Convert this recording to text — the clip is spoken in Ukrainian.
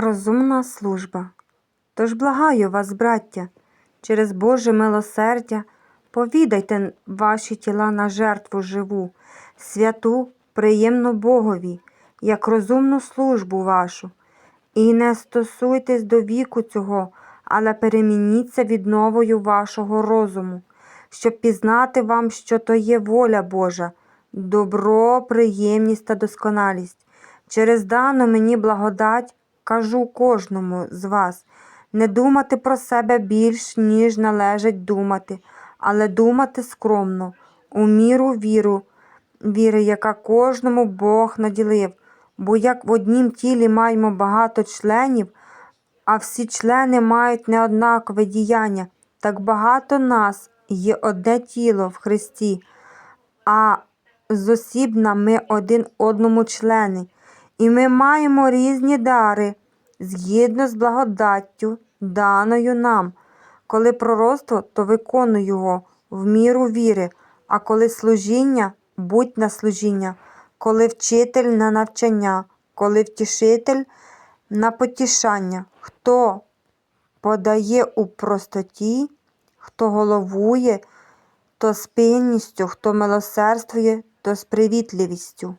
Розумна служба. Тож благаю вас, браття, через Боже милосердя, повідайте ваші тіла на жертву живу, святу, приємну Богові, як розумну службу вашу. І не стосуйтесь до віку цього, але перемініться відновою вашого розуму, щоб пізнати вам, що то є воля Божа, добро, приємність та досконалість. Через дану мені благодать кажу кожному з вас не думати про себе більш, ніж належить думати, але думати скромно, у міру віру, віри, яка кожному Бог наділив. Бо як в однім тілі маємо багато членів, а всі члени мають неоднакове діяння, так багато нас є одне тіло в Христі, а зосібна ми один одному члени, і ми маємо різні дари згідно з благодаттю, даною нам. Коли пророцтво, то виконуй його в міру віри, а коли служіння, будь на служіння, коли вчитель на навчання, коли втішитель на потішання. Хто подає у простоті, хто головує, то з пильністю, хто милосердствує, то з привітливістю.